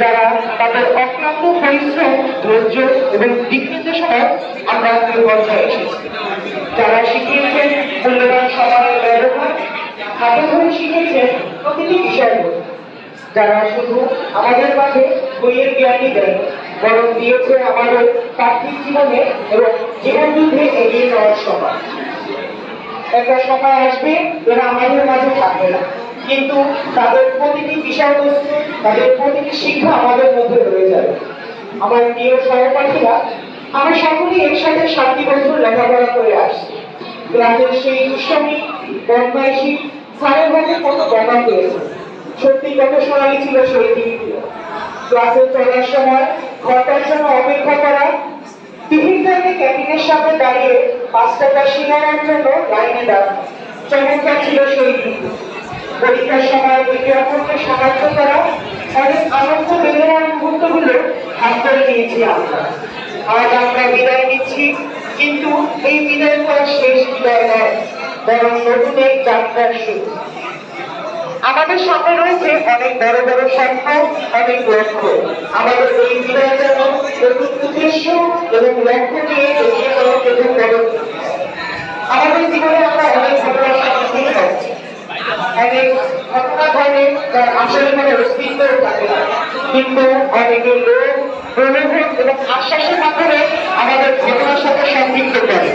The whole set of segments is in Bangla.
যারা তাদের অক্লান্ত পরিশ্রম, ধৈর্য এবং দিক নির্দেশনায় আমরা পর্যায়ে এসেছি। যারা শিখিয়েছেন মূল্যবান সময়ের ব্যবহার, হাতে ধরে শিখিয়েছেন প্রতিটি বিষয়বস্তু যারা শুধু আমাদের মাঝে বইয়ের জ্ঞানই দেয় বরং দিয়েছে আমাদের পার্থিব জীবনে এবং জীবন যুদ্ধে এগিয়ে যাওয়ার সময়। একটা সময় আসবে, এরা আমাদের মাঝে থাকবে না, কিন্তু তাদের প্রতিটি বিষয়বস্তু তাদের প্রতিটি শিক্ষা আমাদের মধ্যে রয়ে যাবে আমার প্রিয় সহপাঠীরা, আমরা সকলেই একসাথে সাতটি বছর লেখাপড়া করে আসছি। ক্লাসের সেই দুষ্টমি, বদমাইশি স্যারের মধ্যে কত বকা পেয়েছে। সত্যি কত সোনালি ছিল সেই দিনগুলো। ক্লাসে চলার সময় ঘণ্টার জন্য অপেক্ষা করা টিফিন টাইমে ক্যান্টিনের সামনে দাঁড়িয়ে পাঁচ টাকা সিঙ্গারার জন্য লাইনে দাঁড়ানো, চমৎকার ছিল সেই দিনগুলো। পরীক্ষার সময় অপরকে সাহায্য করা মুহূর্তগুলো নিয়েছি আমরা। আজ আমরা বিদায় নিচ্ছি, কিন্তু এই বিদায় শেষ নতুন আমাদের সামনে রয়েছে অনেক বড় বড় স্বপ্ন, অনেক লক্ষ্য। আমাদের এই বিদায় যেন নতুন উদ্দেশ্য এবং লক্ষ্য নিয়ে এগিয়ে যাওয়ার প্রথম আমাদের জীবনে আমরা অনেক ঘটনার সম্মুখীন হচ্ছি অনেক ঘটনা যার আসলে কোনো অস্তিত্ব থাকে না। কিন্তু অনেকের লোক প্রলোভন এবং আশ্বাসের মাধ্যমে আমাদের ঘটনার সাথে সম্পৃক্ত করে।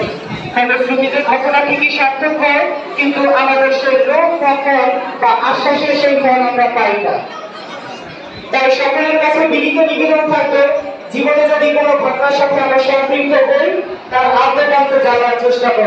ফলশ্রুতিতে ঘটনা ঠিকই সার্থক হয়? কিন্তু আমাদের সেই লোক ফল বা আশ্বাসের সেই ফল আমরা পাই না। তাই সকলের কাছে বিনীত নিবেদন থাকবে, জীবনে যদি কোনো ঘটনার সাথে আমরা সম্পৃক্ত হই, তার আদ্যপান্ত জানার চেষ্টা